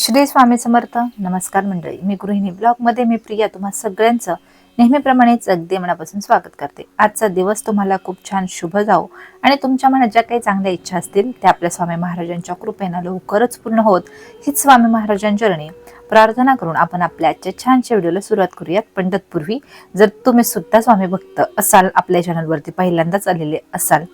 श्री स्वामी समर्थ. नमस्कार मंडळी. मी गृहिणी ब्लॉगमध्ये मी प्रिया. तुम्हा सगळ्यांचं नेहमीप्रमाणेच अगदी मनापासून स्वागत करते. आजचा दिवस तुम्हाला खूप छान शुभ जाओ आणि तुमच्या मनात ज्या काही चांगल्या इच्छा असतील त्या आपल्या स्वामी महाराजांच्या कृपेनं लवकरच पूर्ण होत. हीच स्वामी महाराजांचरणी प्रार्थना करून आपण आपल्या आजच्या छानशा व्हिडिओला सुरुवात करूयात. पण तत्पूर्वी जर तुम्ही सुद्धा स्वामी भक्त असाल आपल्या चॅनलवरती पहिल्यांदाच आलेले असाल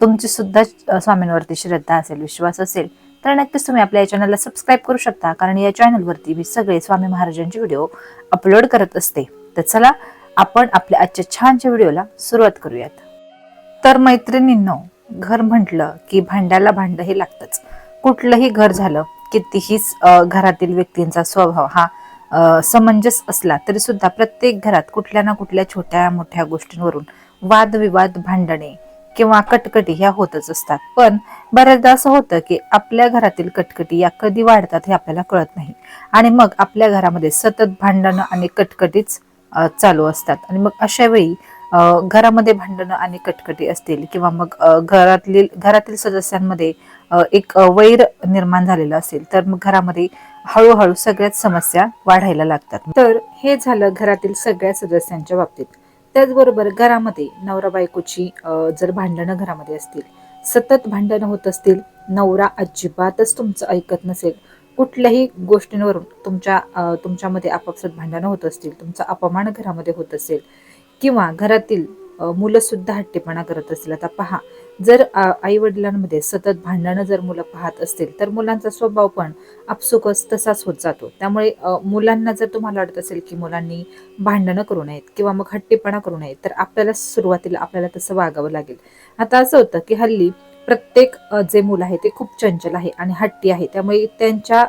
तुमची सुद्धा स्वामींवरती श्रद्धा असेल विश्वास असेल तर नक्कीच तुम्ही आपल्या या चॅनलला सबस्क्राईब करू शकता कारण या चॅनलवरती मी सगळे स्वामी महाराजांचे व्हिडिओ अपलोड करत असते. तर चला आपण आपल्या आजच्या छानच्या व्हिडिओला सुरुवात करूयात. तर मैत्रिणींनो घर म्हटलं की भांड्याला भांड हे लागतंच. कुठलंही घर झालं कितीही घरातील व्यक्तींचा स्वभाव हा समंजस असला तरी सुद्धा प्रत्येक घरात कुठल्या ना कुठल्या छोट्या मोठ्या गोष्टींवरून वादविवाद भांडणे किंवा कटकटी ह्या होतच असतात. पण बऱ्याचदा असं होतं की आपल्या घरातील कटकटी या कधी वाढतात हे आपल्याला कळत नाही. आणि मग आपल्या घरामध्ये सतत भांडणं आणि कटकटीच चालू असतात. आणि मग अशा वेळी घरामध्ये भांडणं आणि कटकटी असतील किंवा मग घरातील घरातील सदस्यांमध्ये एक वैर निर्माण झालेलं असेल तर मग घरामध्ये हळूहळू सगळ्याच समस्या वाढायला लागतात. तर हे झालं घरातील सगळ्या सदस्यांच्या बाबतीत. त्याचबरोबर घरामध्ये नवरा बायकोची जर भांडणं घरामध्ये असतील सतत भांडणं होत असतील नवरा अजिबातच तुमचं ऐकत नसेल कुठल्याही गोष्टींवरून तुमच्या तुमच्यामध्ये आपापसात भांडणं होत असतील तुमचा अपमान घरामध्ये होत असेल किंवा घरातील मुलं सुद्धा हट्टीपणा करत असतील. आता पहा जर आई वडिलांमध्ये सतत भांडणं जर मुलं पाहत असतील तर मुलांचा स्वभाव पण आपसुकच तसाच होत जातो. त्यामुळे मुलांना जर तुम्हाला वाटत असेल की मुलांनी भांडणं करू नयेत किंवा मग हट्टीपणा करू नयेत तर आपल्याला सुरुवातीला आपल्याला तसं वागावं लागेल. आता असं होतं की हल्ली प्रत्येक जे मुलं आहे ते खूप चंचल आहे आणि हट्टी आहे. त्यामुळे त्यांच्या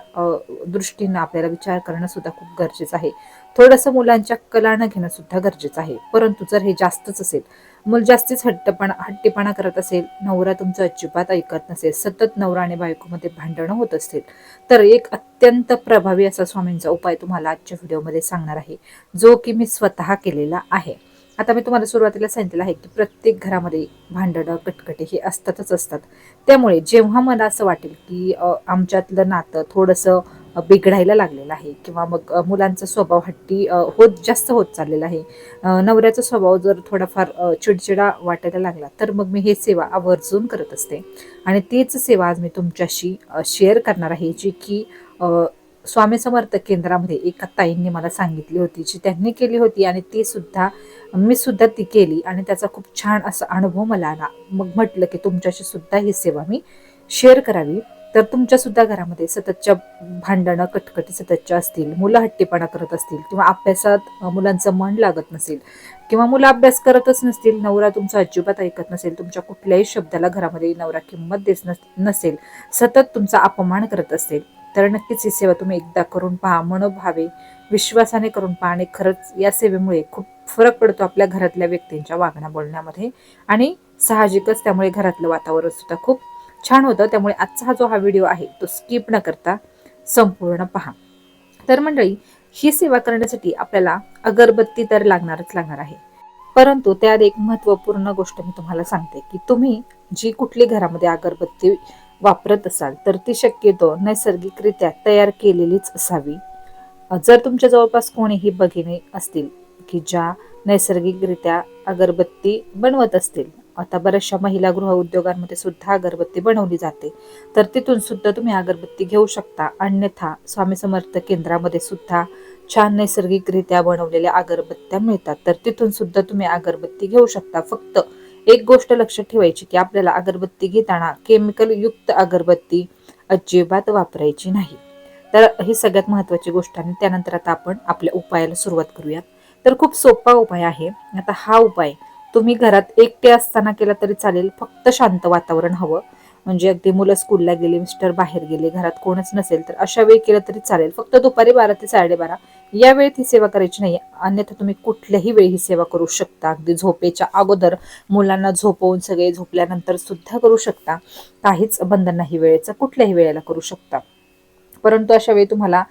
दृष्टीनं आपल्याला विचार करणं सुद्धा खूप गरजेचं आहे. थोडंसं मुलांच्या कलानं घेणं सुद्धा गरजेचं आहे. परंतु जर हे जास्तच असेल मूल जास्तीच हट्टपणा हट्टीपणा करत असेल नवरा तुमचं अजिबात ऐकत नसेल सतत नवरा आणि बायकोमध्ये भांडणं होत असतील तर एक अत्यंत प्रभावी असा स्वामींचा उपाय तुम्हाला आजच्या व्हिडिओमध्ये सांगणार आहे जो की मी स्वतः केलेला आहे. आता मी तुम्हाला सुरुवातीला सांगितलेलं आहे की प्रत्येक घरामध्ये भांडणं कटकटी हे असतातच असतात. त्यामुळे जेव्हा मला असं वाटेल की आमच्यातलं नातं थोडंसं बिघडायला लागलेलं आहे किंवा मग मुलांचा स्वभाव हट्टी होत जास्त होत चाललेला आहे. नवऱ्याचा स्वभाव जर थोडाफार चिडचिडा वाटायला लागला तर मग मी हे सेवा आवर्जून करत असते. आणि तीच सेवा आज मी तुमच्याशी शेअर करणार आहे जी की स्वामी समर्थ केंद्रामध्ये एका ताईंनी मला सांगितली होती जी त्यांनी केली होती आणि ती सुद्धा मी सुद्धा ती केली आणि त्याचा खूप छान असा अनुभव मला आला मग म्हटलं की तुमच्याशी सुद्धा ही सेवा मी शेअर करावी. तर तुमच्या सुद्धा घरामध्ये सततच्या भांडणं कटकटी सततच्या असतील मुलं हट्टीपणा करत असतील किंवा अभ्यासात मुलांचं मन लागत नसेल किंवा मुलं अभ्यास करतच नसतील नवरा तुमचा अजिबात ऐकत नसेल तुमच्या कुठल्याही शब्दाला घरामध्ये नवरा किंमत देत नस- नसेल सतत तुमचा अपमान करत असेल तर नक्कीच ही सेवा तुम्ही एकदा करून पहा. मनोभावे विश्वासाने करून पहा आणि खरंच या सेवेमुळे खूप फरक पडतो आपल्या घरातल्या व्यक्तींच्या वागण्या बोलण्यामध्ये आणि साहजिकच त्यामुळे घरातलं वातावरण सुद्धा खूप छान होतं. त्यामुळे आजचा हा जो हा व्हिडिओ आहे तो स्किप न करता संपूर्ण पहा. तर मंडळी ही सेवा करण्यासाठी आपल्याला अगरबत्ती तर लागणारच लागणार आहे. परंतु त्यात एक महत्त्वपूर्ण गोष्ट मी तुम्हाला सांगते की तुम्ही जी कुठली घरामध्ये अगरबत्ती वापरत असाल तर ती शक्यतो नैसर्गिकरित्या तयार केलेलीच असावी. जर तुमच्या जवळपास कोणीही भगिनी असतील की ज्या नैसर्गिकरित्या अगरबत्ती बनवत असतील आता बऱ्याचशा महिला गृह उद्योगांमध्ये सुद्धा अगरबत्ती बनवली जाते. तर तिथून सुद्धा तुम्ही अगरबत्ती घेऊ शकता. अन्यथा स्वामी समर्थ केंद्रामध्ये सुद्धा छान नैसर्गिकरित्या बनवलेल्या अगरबत्त्या मिळतात. तर तिथून सुद्धा तुम्ही अगरबत्ती घेऊ शकता. फक्त एक गोष्ट लक्षात ठेवायची की आपल्याला अगरबत्ती घेताना केमिकल युक्त अगरबत्ती अजिबात वापरायची नाही. तर ही सगळ्यात महत्वाची गोष्ट आणि त्यानंतर आता आपण आपल्या उपायाला सुरुवात करूयात. तर खूप सोपा उपाय आहे. आता हा उपाय तुम्ही घरात एकटे असताना केला तरी चालेल. फक्त शांत वातावरण हवं. म्हणजे अगदी मुलं स्कूलला गेले मिस्टर बाहेर गेले घरात कोणच नसेल तर अशा वेळी केलं तरी चालेल. फक्त दुपारी बारा ते साडेबारा या वेळेत ही सेवा करायची नाही. अन्यथा तुम्ही कुठल्याही वेळी ही सेवा करू शकता. अगदी झोपेच्या अगोदर मुलांना झोपवून सगळे झोपल्यानंतर सुद्धा करू शकता. काहीच बंधन नाही वेळेचं. कुठल्याही वेळेला करू शकता. परंतु अशा वेळी तुम्हाला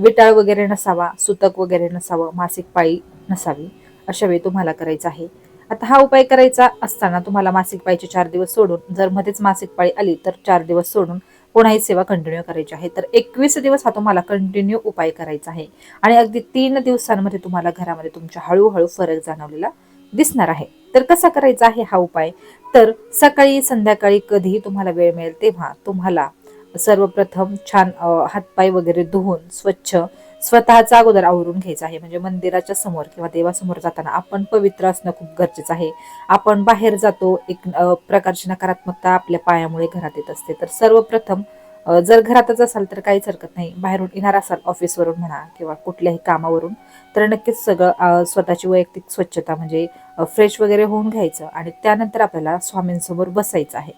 विटाळ वगैरे नसावा सुतक वगैरे नसावं मासिक पाळी नसावी. अशा वेळी तुम्हाला करायचं आहे. आता हा उपाय करायचा असताना तुम्हाला मासिक पाळीचे चार दिवस सोडून जर मध्येच मासिक पाळी आली तर चार दिवस सोडून पुन्हा ही सेवा कंटिन्यू करायची आहे. तर एकवीस दिवस हा तुम्हाला कंटिन्यू उपाय करायचा आहे. आणि अगदी तीन दिवसांमध्ये तुम्हाला घरामध्ये तुमच्या हळूहळू फरक जाणवलेला दिसणार आहे. तर कसा करायचा आहे हा उपाय? तर सकाळी संध्याकाळी कधीही तुम्हाला वेळ मिळेल तेव्हा तुम्हाला सर्वप्रथम छान हातपाय वगैरे धुवून स्वच्छ स्वतःचा अगोदर आवरून घ्यायचं आहे. म्हणजे मंदिराच्या समोर किंवा देवासमोर जाताना आपण पवित्र असणं खूप गरजेचं आहे. आपण बाहेर जातो एक प्रकारची नकारात्मकता आपल्या पायामुळे घरात येत असते. तर सर्वप्रथम जर घरातच असाल तर काहीच हरकत नाही. बाहेरून येणार असाल ऑफिसवरून म्हणा किंवा कुठल्याही कामावरून तर नक्कीच सगळं स्वतःची वैयक्तिक स्वच्छता म्हणजे फ्रेश वगैरे होऊन घ्यायचं आणि त्यानंतर आपल्याला स्वामींसमोर बसायचं आहे.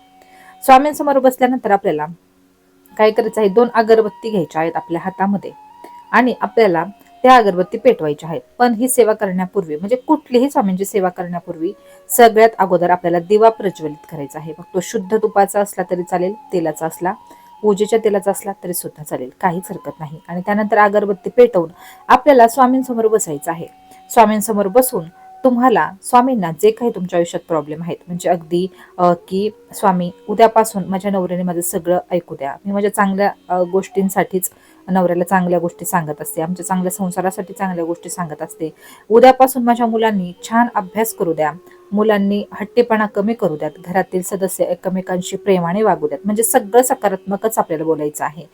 स्वामींसमोर बसल्यानंतर आपल्याला काय करायचं आहे? दोन अगरबत्ती घ्यायच्या आहेत आपल्या हातामध्ये. आणि आपल्याला त्या अगरबत्ती पेटवायच्या आहेत. पण ही सेवा करण्यापूर्वी म्हणजे कुठलीही स्वामींची सेवा करण्यापूर्वी सगळ्यात अगोदर आपल्याला दिवा प्रज्वलित करायचा आहे. मग तो शुद्ध तुपाचा असला तरी चालेल तेलाचा असला पूजेच्या तेलाचा असला तरी सुद्धा चालेल काहीच हरकत नाही. आणि त्यानंतर अगरबत्ती पेटवून आपल्याला स्वामींसमोर बसायचं आहे. स्वामींसमोर बसून तुम्हाला स्वामींना जे काही तुमच्या आयुष्यात प्रॉब्लेम आहेत म्हणजे अगदी की स्वामी उद्यापासून माझ्या नवऱ्याने माझं सगळं ऐकू द्या. मी माझ्या चांगल्या गोष्टींसाठीच नवऱ्याला चांगल्या गोष्टी सांगत असते. आमच्या चांगल्या संसारासाठी चांगल्या गोष्टी सांगत असते. उद्यापासून माझ्या मुलांनी छान अभ्यास करू द्या. मुलांनी हट्टीपणा कमी करू द्यात. घरातील सदस्य एकमेकांशी प्रेमाने वागू द्यात. म्हणजे सगळं सकारात्मकच आपल्याला बोलायचं आहे.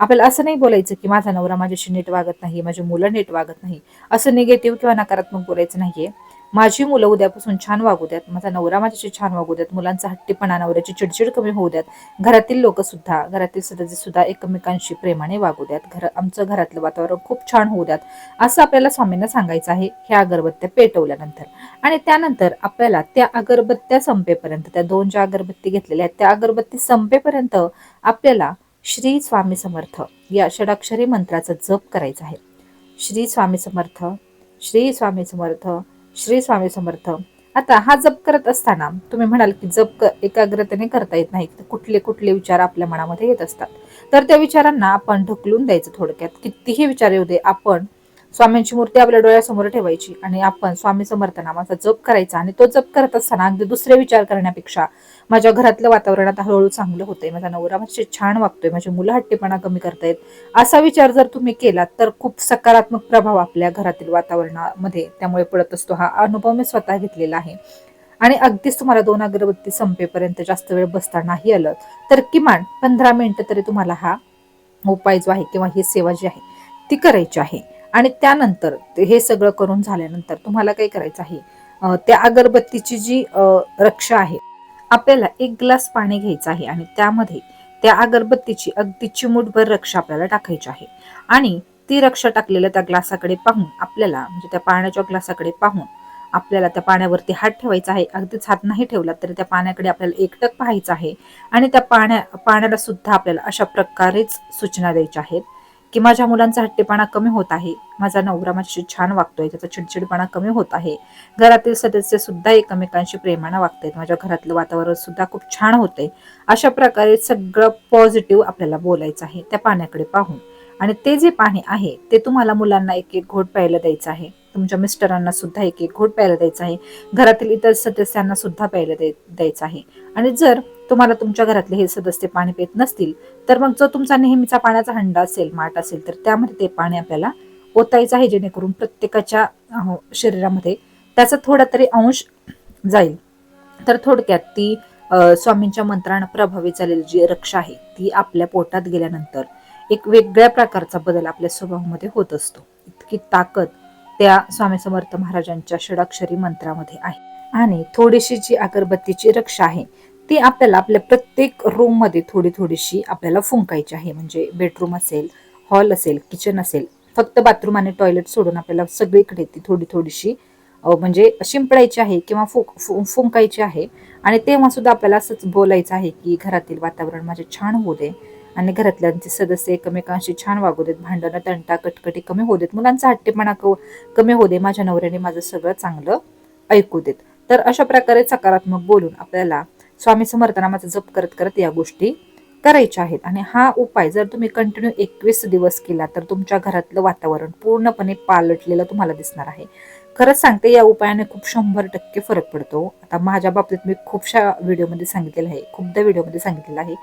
आपल्याला असं नाही बोलायचं की माझा नवरा माझ्याशी नीट वागत नाही माझी मुलं नीट वागत नाही. असं निगेटिव्ह किंवा नकारात्मक बोलायचं नाहीये. माझी मुलं उद्यापासून छान वागू द्यात. माझा नवरा माझ्याशी छान वागू द्यात. मुलांचा हट्टीपणा नवऱ्याची चिडचिड कमी होऊ द्यात. घरातील लोक सुद्धा घरातील सदस्य सुद्धा एकमेकांशी प्रेमाने वागू द्यात. घर आमचं घरातलं वातावरण खूप छान होऊ द्यात. असं आपल्याला स्वामींना सांगायचं आहे ह्या अगरबत्त्या पेटवल्यानंतर. आणि त्यानंतर आपल्याला त्या अगरबत्त्या संपेपर्यंत त्या दोन ज्या अगरबत्ती घेतलेल्या आहेत त्या अगरबत्ती संपेपर्यंत आपल्याला श्री स्वामी समर्थ या षडाक्षरी मंत्राचा जप करायचा आहे. श्री स्वामी समर्थ श्री स्वामी समर्थ श्री स्वामी समर्थ. आता हा जप करत असताना तुम्ही म्हणाल की जप एकाग्रतेने करता येत नाही. कुठले कुठले विचार आपल्या मनामध्ये येत असतात. तर त्या विचारांना आपण ढकलून द्यायचं थोडक्यात. कितीही विचार येऊ दे आपण स्वामींची मूर्ती आपल्या डोळ्यासमोर ठेवायची आणि आपण स्वामी समर्थ नामाचा जप करायचा आणि तो जप करत असताना अगदी दुसरे विचार करण्यापेक्षा माझ्या घरातलं वातावरण आता हळूहळू चांगलं होतंय. माझा नवरा माझ्याशी छान वागतोय माझी मुलं हट्टीपणा कमी करतायत. असा विचार जर तुम्ही केला तर खूप सकारात्मक प्रभाव आपल्या घरातील वातावरणामध्ये त्यामुळे पडत असतो. हा अनुभव मी स्वतः घेतलेला आहे. आणि अगदीच तुम्हाला दोन अगरबत्ती संपेपर्यंत जास्त वेळ बसता नाही आलं तर किमान पंधरा मिनिटं तरी तुम्हाला हा उपाय जो आहे किंवा ही सेवा जी आहे ती करायची आहे. आणि त्यानंतर ते- हे सगळं करून झाल्यानंतर तुम्हाला काय करायचं आहे? त्या अगरबत्तीची जी रक्षा आहे आपल्याला एक ग्लास पाणी घ्यायचं आहे आणि त्यामध्ये त्या अगरबत्तीची अगदी चिमूटभर रक्षा आपल्याला टाकायची आहे. आणि ती रक्षा टाकलेल्या त्या ग्लासाकडे पाहून आपल्याला म्हणजे त्या पाण्याच्या ग्लासाकडे पाहून आपल्याला त्या पाण्यावरती हात ठेवायचा आहे. अगदीच हात नाही ठेवला तरी त्या पाण्याकडे आपल्याला एकटक पाहायचं आहे. आणि त्या पाण्या पाण्याला सुद्धा आपल्याला अशा प्रकारेच सूचना द्यायच्या आहेत. की माझ्या मुलांचा हट्टीपणा कमी होत आहे. माझा नवरा माझ्याशी छान वागतोय त्याचा चिडचिडपणा कमी होत आहे. घरातील सदस्य सुद्धा एकमेकांशी प्रेमानं वागतायत. माझ्या घरातलं वातावरण सुद्धा खूप छान होतंय. अशा प्रकारे सगळं पॉझिटिव्ह आपल्याला बोलायचं आहे. त्या पाण्याकडे पाहून. आणि ते जे पाणी आहे ते तुम्हाला मुलांना एक एक घोट प्यायला द्यायचं आहे. तुमच्या मिस्टरांना सुद्धा एक एक घोट प्यायला द्यायचं आहे. घरातील इतर सदस्यांना सुद्धा प्यायला द्यायचं आहे. आणि जर तुम्हाला तुमच्या घरातले हे सदस्य पाणी पित नसतील तर मग जो तुमचा नेहमीचा पाण्याचा हंडा असेल माठ असेल तर त्यामध्ये ते पाणी आपल्याला ओतायचं आहे जेणेकरून प्रत्येकाच्या शरीरामध्ये त्याचा थोडा तरी अंश जाईल. तर थोडक्यात ती स्वामींच्या मंत्रानं प्रभावित झालेली जी रक्षा आहे ती आपल्या पोटात गेल्यानंतर एक वेगळ्या प्रकारचा बदल आपल्या स्वभावामध्ये होत असतो. इतकी ताकद त्या स्वामी समर्थ महाराजांच्या षडाक्षरी मंत्रामध्ये आहे. आणि थोडीशी जी अगरबत्तीची रक्षा आहे ती आपल्याला आपल्या प्रत्येक रूममध्ये थोडी थोडीशी आपल्याला फुंकायची आहे. म्हणजे बेडरूम असेल हॉल असेल किचन असेल फक्त बाथरूम आणि टॉयलेट सोडून आपल्याला सगळीकडे ती थोडी थोडीशी म्हणजे शिंपडायची आहे किंवा फुक फु- फुंकायची आहे. आणि तेव्हा सुद्धा आपल्याला असंच बोलायचं आहे की घरातील वातावरण माझे छान होऊ दे आणि घरातल्यांचे सदस्य एकमेकांशी छान वागू देत भांडणं तंटा कटकटी कमी होऊ देत मुलांचा हट्टेपणा क- कमी होऊ दे माझ्या नवऱ्याने माझं सगळं चांगलं ऐकू देत. तर अशा प्रकारे सकारात्मक बोलून आपल्याला स्वामी समर्थ नामाचा जप करत करत या गोष्टी करायच्या आहेत. आणि हा उपाय जर तुम्ही कंटिन्यू एकवीस दिवस केला तर तुमच्या घरातलं वातावरण पूर्णपणे पालटलेलं तुम्हाला दिसणार आहे. खरंच सांगते या उपायाने खूप शंभर टक्के फरक पडतो. आता माझ्या बाबतीत मी खूपशा व्हिडिओमध्ये सांगितलेलं आहे खूपदा व्हिडिओमध्ये सांगितलेलं आहे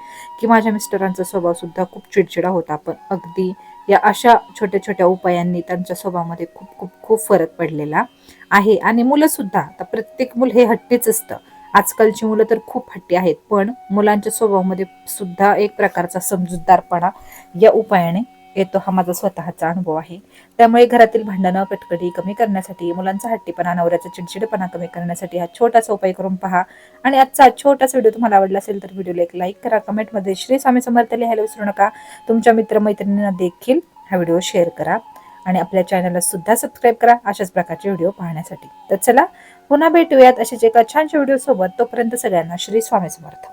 की माझ्या मिस्टरांचा स्वभाव सुद्धा खूप चिडचिडा होता. पण अगदी या अशा छोट्या छोट्या उपायांनी त्यांच्या स्वभावामध्ये खूप खूप खूप फरक पडलेला आहे. आणि मुलं सुद्धा आता प्रत्येक मूल हे हट्टीच असतं. आजकालची मुलं तर खूप हट्टी आहेत पण मुलांच्या स्वभावामध्ये सुद्धा एक प्रकारचा समजूतदारपणा या उपायाने येतो हा माझा स्वतःचा अनुभव आहे. त्यामुळे घरातील भांडणं कटकटी कमी करण्यासाठी मुलांचा हट्टीपणा नवऱ्याचा चिडचिडपणा कमी करण्यासाठी हा छोटासा उपाय करून पहा. आणि आजचा छोटासा व्हिडिओ तुम्हाला आवडला असेल तर व्हिडिओला एक लाईक करा. कमेंटमध्ये श्री स्वामी समर्थ लिहायला विसरू नका. तुमच्या मित्रमैत्रिणींना देखील हा व्हिडिओ शेअर करा. आणि आपल्या चॅनलला सुद्धा सबस्क्राईब करा अशाच प्रकारचे व्हिडिओ पाहण्यासाठी. तर चला पुन्हा भेटूयात अशाच एका छानशा व्हिडिओ सोबत. तोपर्यंत सगळ्यांना श्री स्वामी समर्थ.